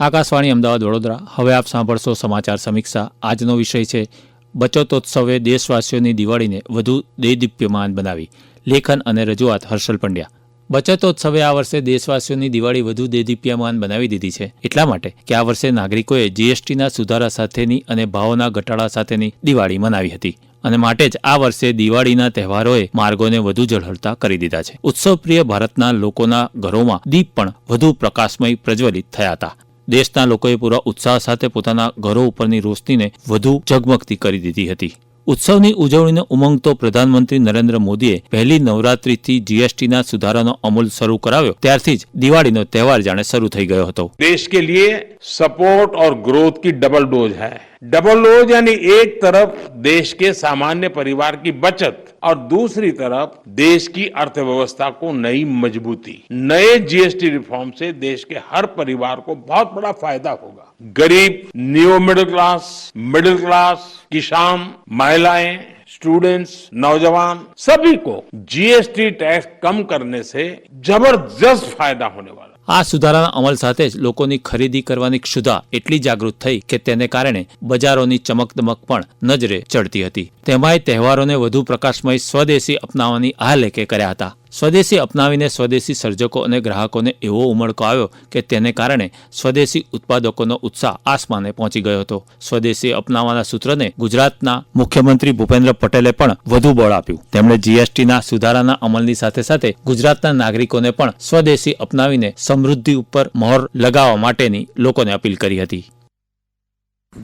આકાશવાણી અમદાવાદ વડોદરા. હવે આપ સાંભળશો સમાચાર સમીક્ષા. આજનો વિષય છે, બચતોત્સવે દેશવાસીઓની દિવાળીને વધુ દેદીપ્યમાન બનાવી. લેખન અને રજૂઆત હર્ષલ પંડ્યા. બચતોત્સવે આ વર્ષે દેશવાસીઓની દિવાળી વધુ દેદીપ્યમાન બનાવી દીધી છે. એટલા માટે કે આ વર્ષે નાગરિકોએ જીએસટીના સુધારા સાથેની અને ભાવોના ઘટાડા સાથેની દિવાળી મનાવી હતી. અને માટે જ આ વર્ષે દિવાળીના તહેવારોએ માર્ગોને વધુ ઝળહળતા કરી દીધા છે. ઉત્સવપ્રિય ભારતના લોકોના ઘરોમાં દીપ પણ વધુ પ્રકાશમય પ્રજ્વલિત થયા હતા. દેશના લોકોએ પૂરા ઉત્સાહ સાથે પોતાના ઘરો ઉપરની રોશનીને વધુ ઝગમગતી કરી દીધી હતી. ઉત્સવની ઉજવણીનો ઉમંગ તો પ્રધાનમંત્રી નરેન્દ્ર મોદીએ પહેલી નવરાત્રીથી જીએસટીના સુધારાનો અમલ શરૂ કરાવ્યો ત્યારથી જ દિવાળીનો તહેવાર જાણે શરૂ થઈ ગયો હતો देश के लिए सपोर्ट और ग्रोथ की डबल डोज है डबल डोज यानी एक तरफ देश के सामान्य परिवार की बचत और दूसरी तरफ देश की अर्थव्यवस्था को नई मजबूती नए जीएसटी रिफॉर्म से देश के हर परिवार को बहुत बड़ा फायदा होगा गरीब new middle class middle class किसान महिलाएं स्टूडेंट्स नौजवान सभी को जीएसटी टैक्स कम करने से जबरदस्त फायदा होने वाला આ સુધારાના અમલ સાથે જ લોકોની ખરીદી કરવાની ક્ષુધા એટલી જાગૃત થઈ કે તેને કારણે બજારોની ચમકદમક પણ નજરે ચડતી હતી તેમાંય તહેવારોને વધુ પ્રકાશમય સ્વદેશી અપનાવવાની આ લેખે કર્યા હતા સ્વદેશી અપનાવીને સ્વદેશી સર્જકો અને ગ્રાહકોને એવો ઉમળકો આવ્યો કે તેને કારણે સ્વદેશી ઉત્પાદકોનો ઉત્સાહ આસમાને પહોંચી ગયો હતો. સ્વદેશી અપનાવવાના સૂત્રને ગુજરાતના મુખ્યમંત્રી ભૂપેન્દ્ર પટેલે પણ વધુ બળ આપ્યું. તેમણે જીએસટીના સુધારાના અમલની સાથે સાથે ગુજરાતના નાગરિકોને પણ સ્વદેશી અપનાવીને સમૃદ્ધિ ઉપર મહોર લગાવવા માટેની લોકોને અપીલ કરી હતી.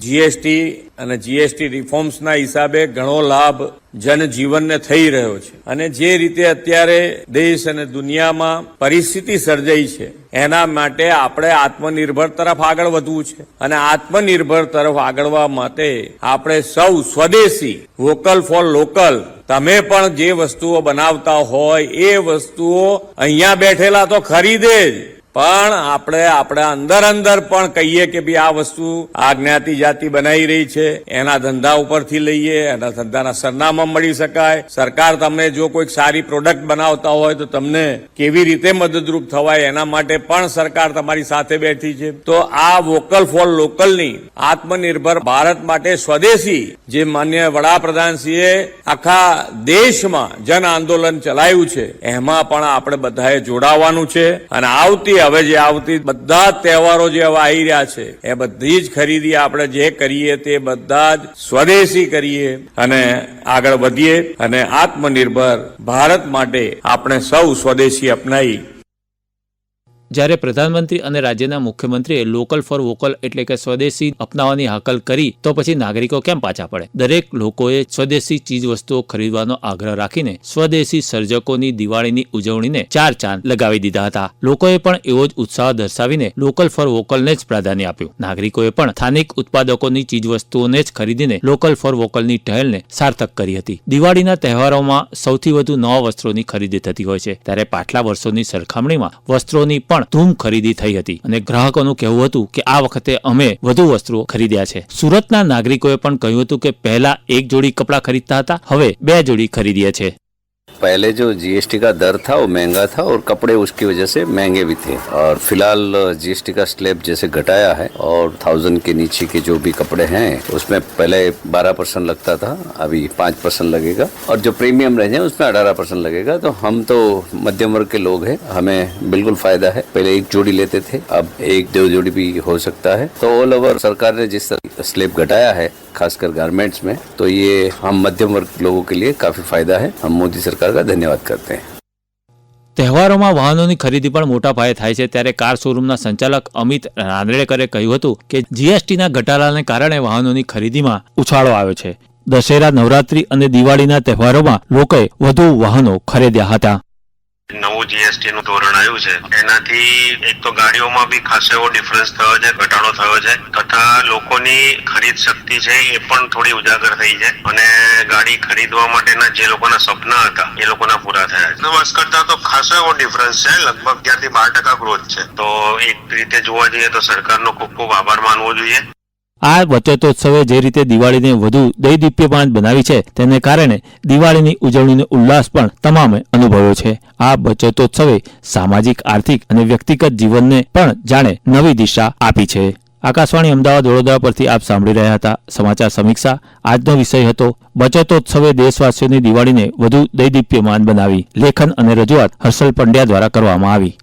જીએસટી અને જીએસટી રિફોર્મ્સના હિસાબે ઘણો લાભ જનજીવનને થઈ રહ્યો છે. અને જે રીતે અત્યારે દેશ અને દુનિયામાં પરિસ્થિતિ સર્જાઈ છે, એના માટે આપણે આત્મનિર્ભર તરફ આગળ વધવું છે. અને આત્મનિર્ભર તરફ આગળવા માટે આપણે સૌ સ્વદેશી વોકલ ફોર લોકલ તમે પણ જે વસ્તુઓ બનાવતા હોય, એ વસ્તુઓ અહીંયા બેઠેલા તો ખરીદે જ. પણ આપણે આપણા અંદર અંદર પણ કહીએ કે ભાઈ આ વસ્તુ આ જ્ઞાતિ જાતિ બનાવી રહી છે, એના ધંધા ઉપરથી લઈએ, એના ધંધાના સરનામા મળી શકાય. સરકાર તમને જો કોઈક સારી પ્રોડક્ટ બનાવતા હોય તો તમને કેવી રીતે મદદરૂપ થવાય એના માટે પણ સરકાર તમારી સાથે બેઠી છે. તો આ વોકલ ફોર લોકલની આત્મનિર્ભર ભારત માટે સ્વદેશી જે માન્ય વડાપ્રધાનશ્રીએ આખા દેશમાં જન આંદોલન ચલાવ્યું છે, એમાં પણ આપણે બધાએ જોડાવાનું છે. અને આવતી હવે જે આવતી બધા તહેવારો જે હવે આવી રહ્યા છે, એ બધી જ ખરીદી આપણે જે કરીએ તે બધા જ સ્વદેશી કરીએ અને આગળ વધીએ અને આત્મનિર્ભર ભારત માટે આપણે સૌ સ્વદેશી અપનાવી જ્યારે પ્રધાનમંત્રી અને રાજ્યના મુખ્યમંત્રીએ લોકલ ફોર વોકલ એટલે કે સ્વદેશી અપનાવવાની હાકલ કરી, તો પછી નાગરિકો કેમ પાછા પડે? દરેક લોકોએ સ્વદેશી ચીજ વસ્તુઓ ખરીદવાનો આગ્રહ રાખીને સ્વદેશી સર્જકોની દિવાળીની ઉજવણીને ચાર ચાંદ લગાવી દીધા હતા. લોકોએ પણ એવો જ ઉત્સાહ દર્શાવીને લોકલ ફોર વોકલને જ પ્રાધાન્ય આપ્યું. નાગરિકોએ પણ સ્થાનિક ઉત્પાદકોની ચીજ વસ્તુઓને જ ખરીદીને લોકલ ફોર વોકલની ટહેલને સાર્થક કરી હતી. દિવાળીના તહેવારોમાં સૌથી વધુ નવા વસ્ત્રોની ખરીદી થતી હોય છે. ત્યારે પાછલા વર્ષોની સરખામણીમાં વસ્ત્રોની પણ ધૂમ ખરીદી થઈ હતી. અને ગ્રાહકોનું કહેવું હતું કે આ વખતે અમે વધુ વસ્ત્રો ખરીદ્યા છે. સુરતના નાગરિકોએ પણ કહ્યું હતું કે પહેલા એક જોડી કપડાં ખરીદતા હતા, હવે બે જોડી ખરીદીએ છે पहले जो जीएसटी का दर था, वो महँगा था और कपड़े उसकी वजह से महँगे भी थे। और फ़िलहाल जीएसटी का स्लैब जैसे घटाया है और थाउज़ेंड के नीचे के जो भी कपड़े हैं, उसमें पहले बारह परसेंट लगता था, अभी पाँच परसेंट लगेगा। और जो प्रीमियम रेंज है, उसमें अठारह परसेंट लगेगा। तो हम तो मध्यम वर्ग के लोग हैं, हमें बिल्कुल फ़ायदा है। पहले एक जोड़ी लेते थे, अब एक दो जोड़ी भी हो सकता है। तो ऑल ओवर सरकार ने जिस स्लैब घटाया है खासकर गारमेंट्स में तो ये हम मध्यम वर्ग लोगों के लिए काफी फायदा है हम मोदी सरकार का धन्यवाद करते हैं તહેવારોમાં વાહનોની ખરીદી પણ મોટા પાયે થાય છે ત્યારે કાર શોરૂમના સંચાલક અમિત રાંદરેકરે કહ્યું હતું કે જીએસટીના ઘટાડાને કારણે વાહનોની ખરીદીમાં ઉછાળો આવ્યો છે દશેરા નવરાત્રી અને દિવાળીના તહેવારોમાં લોકોએ વધુ વાહનો ખરીદ્યા હતા નવું જીએસટી નું ધોરણ આવ્યું છે. એનાથી એક તો ગાડીઓમાં બી ખાસો એવો ડિફરન્સ થયો છે ઘટાડો થયો છે તથા લોકોની ખરીદ શક્તિ છે એ પણ થોડી ઉજાગર થઈ છે અને ગાડી ખરીદવા માટેના જે લોકોના સપના હતા એ લોકોના પૂરા થયા છે. વર્ષ કરતા તો ખાસો એવો ડિફરન્સ છે લગભગ અગિયારથી બાર ટકા ગ્રોથ છે. તો એક રીતે જોવા જઈએ તો સરકારનો ખૂબ ખૂબ આભાર માનવો જોઈએ. આ બચતોત્સવે જે રીતે દિવાળીને વધુ દૈદીપ્યમાન બનાવી છે, તેને કારણે દિવાળીની ઉજવણીનો ઉલ્લાસ પણ તમામે અનુભવ્યો છે. આ બચતોત્સવે સામાજિક, આર્થિક અને વ્યક્તિગત જીવનને પણ જાણે નવી દિશા આપી છે. આકાશવાણી અમદાવાદ વડોદરા પરથી આપ સાંભળી રહ્યા હતા. સમાચાર સમીક્ષા, આજનો વિષય હતો બચતોત્સવે દેશવાસીઓની દિવાળીને વધુ દૈદીપ્યમાન બનાવી. લેખન અને રજૂઆત હર્ષલ પંડ્યા દ્વારા કરવામાં આવી.